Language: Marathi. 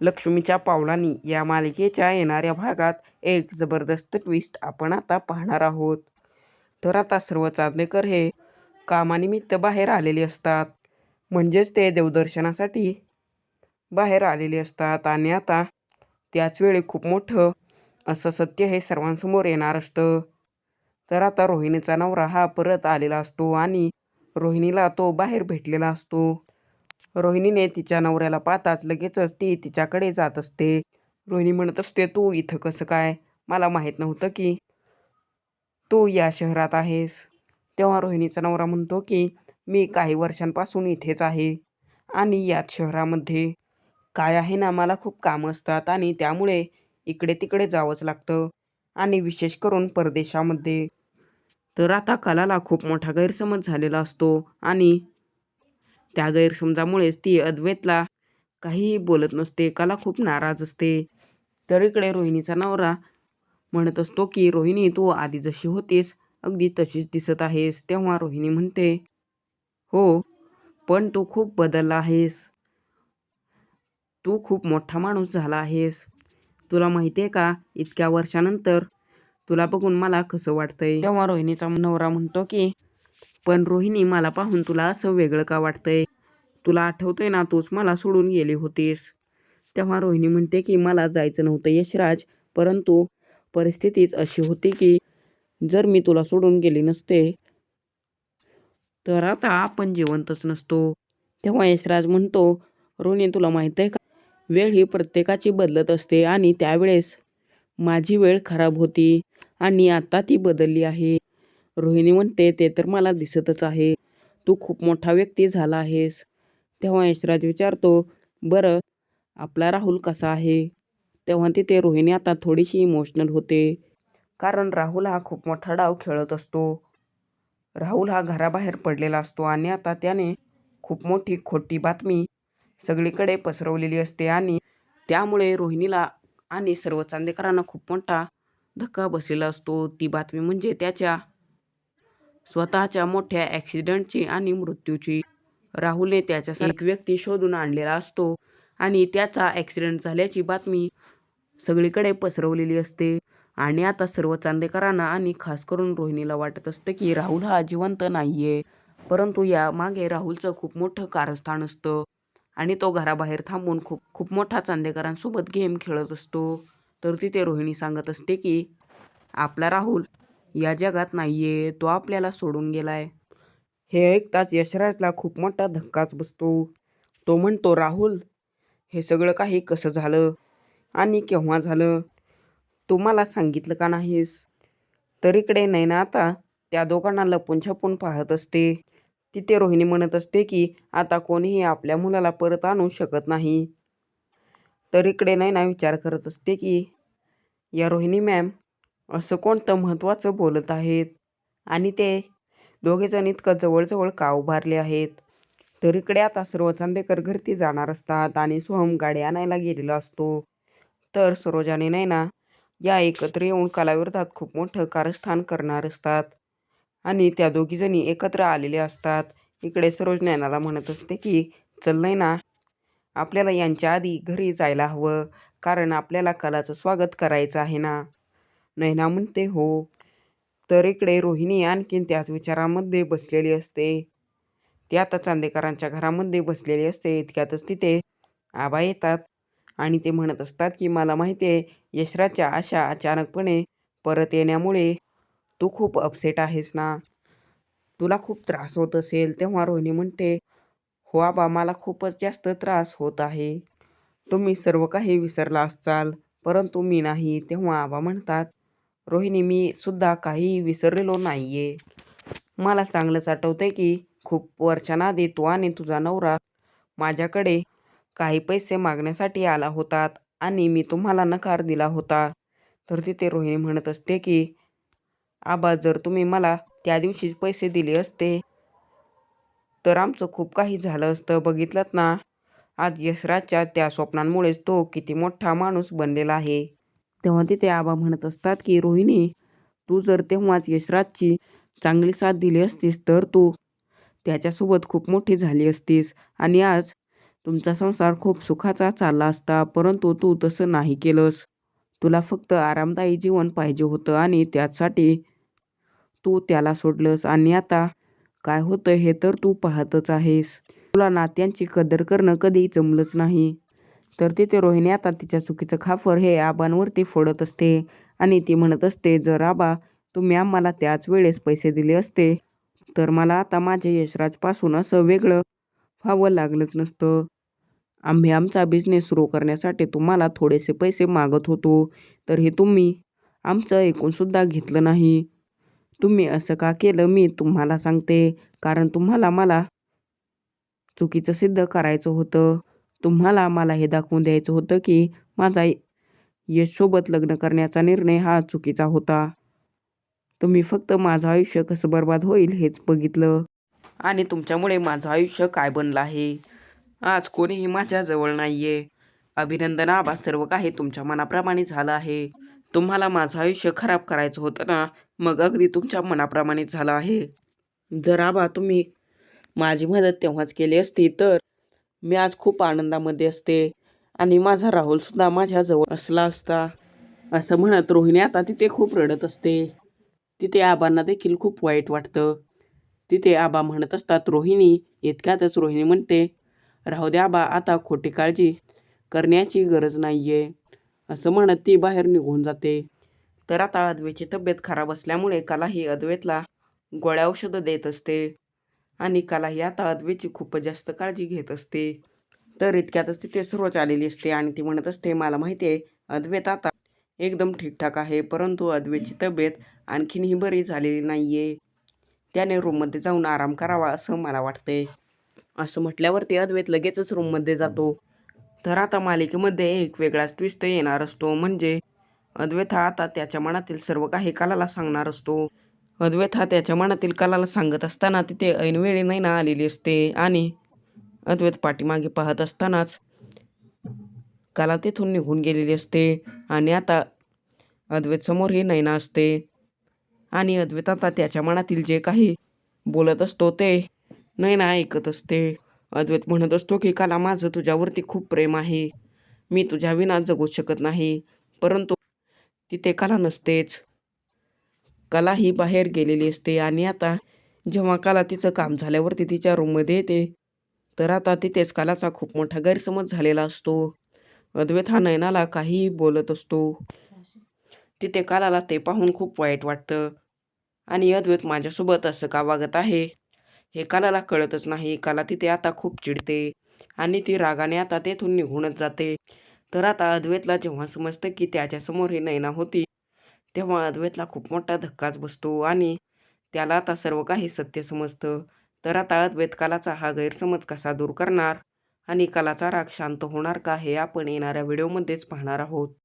लक्ष्मीच्या पावलांनी या मालिकेच्या येणाऱ्या भागात एक जबरदस्त ट्विस्ट आपण आता पाहणार आहोत. तर आता सर्व चांदेकर हे कामानिमित्त बाहेर आलेले असतात. म्हणजेच ते देवदर्शनासाठी बाहेर आलेले असतात आणि आता त्याच वेळी खूप मोठं असं सत्य हे सर्वांसमोर येणार असतं. तर आता रोहिणीचा नवरा हा परत आलेला असतो आणि रोहिणीला तो बाहेर भेटलेला असतो. रोहिणीने तिच्या नवऱ्याला पाहताच लगेचच ती तिच्याकडे जात असते. रोहिणी म्हणत असते तू इथं कसं काय? मला माहीत नव्हतं की तू या शहरात आहेस. तेव्हा रोहिणीचा नवरा म्हणतो की मी काही वर्षांपासून इथेच आहे आणि याच शहरामध्ये. काय आहे ना मला खूप कामं असतात आणि त्यामुळे इकडे तिकडे जावंच लागतं आणि विशेष करून परदेशामध्ये. तर आता कलाला खूप मोठा गैरसमज झालेला असतो आणि त्या गैरसमजामुळेच ती अद्वैतला काहीही बोलत नसते कला खूप नाराज असते. तर इकडे रोहिणीचा नवरा म्हणत असतो की रोहिणी तू आधी जशी होतीस अगदी तशीच दिसत आहेस. तेव्हा रोहिणी म्हणते हो पण तू खूप बदलला आहेस. तू खूप मोठा माणूस झाला आहेस. तुला माहिती आहे का इतक्या वर्षानंतर तुला बघून मला कसं वाटतंय? तेव्हा रोहिणीचा नवरा म्हणतो की पण रोहिणी मला पाहून तुला असं वेगळं का वाटतंय? तुला आठवतंय ना तूच मला सोडून गेली होतीस. तेव्हा रोहिणी म्हणते की मला जायचं नव्हतं यशराज परंतु परिस्थितीच अशी होती की जर मी तुला सोडून गेली नसते तर आता आपण जिवंतच नसतो. तेव्हा यशराज म्हणतो रोहिणी तुला माहीत आहे का? वेळ ही प्रत्येकाची बदलत असते आणि त्यावेळेस माझी वेळ खराब होती आणि आता ती बदलली आहे. रोहिणी म्हणते ते तर मला दिसतच आहे. तू खूप मोठा व्यक्ती झाला आहेस. तेव्हा यशराज विचारतो बरं आपला राहुल कसा आहे? तेव्हा तिथे रोहिणी आता थोडीशी इमोशनल होते. कारण राहुल हा खूप मोठा डाव खेळत असतो. राहुल हा घराबाहेर पडलेला असतो आणि आता त्याने खूप मोठी खोटी बातमी सगळीकडे पसरवलेली असते आणि त्यामुळे रोहिणीला आणि सर्व चांदेकरांना खूप मोठा धक्का बसलेला असतो. ती बातमी म्हणजे त्याच्या स्वतःच्या मोठ्या ॲक्सिडेंटची आणि मृत्यूची. राहुलने त्याच्यासाठी एक व्यक्ती शोधून आणलेला असतो आणि त्याचा ॲक्सिडेंट झाल्याची बातमी सगळीकडे पसरवलेली असते. आणि आता सर्व चांदेकरांना आणि खास करून रोहिणीला वाटत असतं की राहुल हा जिवंत नाही आहे परंतु या मागे राहुलचं खूप मोठं कारस्थान असतं आणि तो घराबाहेर थांबून खूप खूप मोठा चांदेकरांसोबत गेम खेळत असतो. तर तिथे रोहिणी सांगत असते की आपला राहुल या जगात नाही आहे तो आपल्याला सोडून गेलाय. हे ऐकताच यशराजला खूप मोठा धक्काच बसतो. तो म्हणतो राहुल हे सगळं काही कसं झालं? आणि केव्हा झालं? तू मला सांगितलं का नाहीस? तर इकडे नैना आता त्या दोघांना लपून छपून पाहत असते. तिथे रोहिणी म्हणत असते की आता कोणीही आपल्या मुलाला परत आणू शकत नाही. तर इकडे नैना विचार करत असते की या रोहिणी मॅम असं कोणतं महत्त्वाचं बोलत आहेत? आणि ते दोघेजण इतकं जवळजवळ का उभारले आहेत? तर इकडे आता सर्व चांदेकर घरती जाणार असतात आणि सोहम गाडी आणायला गेलेला असतो. तर सरोजाने नैना या एकत्र येऊन कलाविरोधात खूप मोठं कारस्थान करणार असतात. आणि त्या दोघीजणी एकत्र आलेले असतात. इकडे सरोज नैनाला म्हणत असते की चल नैना आपल्याला यांच्या आधी घरी जायला हवं. कारण आपल्याला कलाचं स्वागत करायचं आहे ना? नैना म्हणते हो. तर इकडे रोहिणी आणखीन त्याच विचारामध्ये बसलेली असते. ती आता चांदेकरांच्या घरामध्ये बसलेली असते. इतक्यातच तिथे आबा येतात आणि ते म्हणत असतात की मला माहिती आहे यशराच्या अशा अचानकपणे परत येण्यामुळे तू खूप अपसेट आहेस ना. तुला खूप त्रास होत असेल. तेव्हा रोहिणी म्हणते हो आबा मला खूपच जास्त त्रास होत आहे. तुम्ही सर्व काही विसरला असाल परंतु मी नाही. तेव्हा आबा म्हणतात रोहिणी मी सुद्धा काही विसरलेलो नाही आहे मला चांगलंच आठवतंय की खूप वर्षांआधी तू आणि तुझा नवरा माझ्याकडे काही पैसे मागण्यासाठी आला होतात आणि मी तुम्हाला नकार दिला होता. तर तिथे रोहिणी म्हणत असते की आबा जर तुम्ही मला त्या दिवशीच पैसे दिले असते तर आमचं खूप काही झालं असतं. बघितलं ना? आज यशराजच्या त्या स्वप्नांमुळेच तो किती मोठा माणूस बनलेला आहे. तेव्हा तिथे आबा म्हणत असतात की रोहिणी तू जर तेव्हाच यशराजची चांगली साथ दिली असतीस तर तू त्याच्यासोबत खूप मोठी झाली असतीस आणि आज तुमचा संसार खूप सुखाचा चालला असता परंतु तू तसं नाही केलंस. तुला फक्त आरामदायी जीवन पाहिजे होतं आणि त्यासाठी तू त्याला सोडलंस आणि आता काय होतं हे तर तू पाहतच आहेस. तुला नात्यांची कदर करणं कधी जमलंच नाही. तर तिथे रोहिणी आता तिच्या चुकीचं खाफर हे आबांवरती फोडत असते. आणि ती म्हणत असते जर आबा तुम्ही आम्हाला त्याच वेळेस पैसे दिले असते तर मला आता माझ्या यशराजपासून असं वेगळं व्हावं लागलंच नसतं. आम्ही आमचा बिझनेस सुरू करण्यासाठी तुम्हाला थोडेसे पैसे मागत होतो तर हे तुम्ही आमचं ऐकूनसुद्धा घेतलं नाही. तुम्ही असं का केलं मी तुम्हाला सांगते कारण तुम्हाला मला चुकीचं सिद्ध करायचं होतं. तुम्हाला मला हे दाखवून द्यायचं होतं की माझा यशसोबत लग्न करण्याचा निर्णय हा चुकीचा होता. तुम्ही फक्त माझं आयुष्य कसं बर्बाद होईल हेच बघितलं. आणि तुमच्यामुळे माझं आयुष्य काय बनलं आहे? आज कोणीही माझ्याजवळ नाही आहे अभिनंदन आबा सर्व काही तुमच्या मनाप्रमाणे झालं आहे. तुम्हाला माझं आयुष्य खराब करायचं होतं ना मग अगदी तुमच्या मनाप्रमाणे झालं आहे. जर आबा तुम्ही माझी मदत तेव्हाच केली असती तर मी आज खूप आनंदामध्ये असते आणि माझा राहुलसुद्धा माझ्याजवळ असला असता. असं म्हणत रोहिणी आता तिथे खूप रडत असते. तिथे आबांना देखील खूप वाईट वाटतं. तिथे आबा म्हणत असतात रोहिणी इतक्यातच रोहिणी म्हणते राहू दे आबा आता खोटी काळजी करण्याची गरज नाही आहे असं म्हणत ती बाहेर निघून जाते. तर आता अद्वेची तब्येत खराब असल्यामुळे कलाही अद्वैतला गोळ्या औषधं देत असते. आणि कला आता अद्वैतची खूपच जास्त काळजी घेत असते. तर इतक्यातच तिथे सर्वच आलेली असते आणि ती म्हणत असते मला माहिती आहे अद्वैत आता एकदम ठीकठाक आहे परंतु अद्वैतची तब्येत आणखीनही बरी झालेली नाही आहे त्याने रूममध्ये जाऊन आराम करावा असं मला वाटते असं म्हटल्यावरती अद्वैत लगेचच रूममध्ये जातो. तर आता मालिकेमध्ये एक वेगळाच ट्विस्ट येणार असतो. म्हणजे अद्वैत हा आता त्याच्या मनातील सर्व काही कलाला सांगणार असतो. अद्वैत हा त्याच्या मनातील कलाला सांगत असताना तिथे ऐनवेळी नैना आलेली असते आणि अद्वैत पाठीमागे पाहत असतानाच कला तिथून निघून गेलेली असते आणि आता अद्वैत समोर ही नैना असते. आणि अद्वैत आता त्याच्या मनातील जे काही बोलत असतो ते नैना ऐकत असते. अद्वैत म्हणत असतो की कला माझं तुझ्यावरती खूप प्रेम आहे. मी तुझ्या विना जगू शकत नाही. परंतु तिथे कला नसतेच. कला ही बाहेर गेलेली असते. आणि आता जेव्हा कला तिचं काम झाल्यावरती तिच्या रूममध्ये येते तर आता तिथेच कलाचा खूप मोठा गैरसमज झालेला असतो. अद्वैत हा नयनाला काहीही बोलत असतो. तिथे कलाला ते पाहून खूप वाईट वाटतं. आणि अद्वैत माझ्यासोबत असं का वागत आहे? हे कलाला कळतच नाही. कला तिथे आता खूप चिडते आणि ती रागाने आता तेथून निघूनच जाते. तर आता अद्वैतला जेव्हा समजतं की त्याच्यासमोर ही नैना होती तेव्हा अद्वैतला खूप मोठा धक्काच बसतो आणि त्याला आता सर्व काही सत्य समजतं. तर आता अद्वैत कलाचा हा गैरसमज कसा दूर करणार? आणि कलाचा राग शांत होणार का हे आपण येणाऱ्या व्हिडिओमध्येच पाहणार आहोत.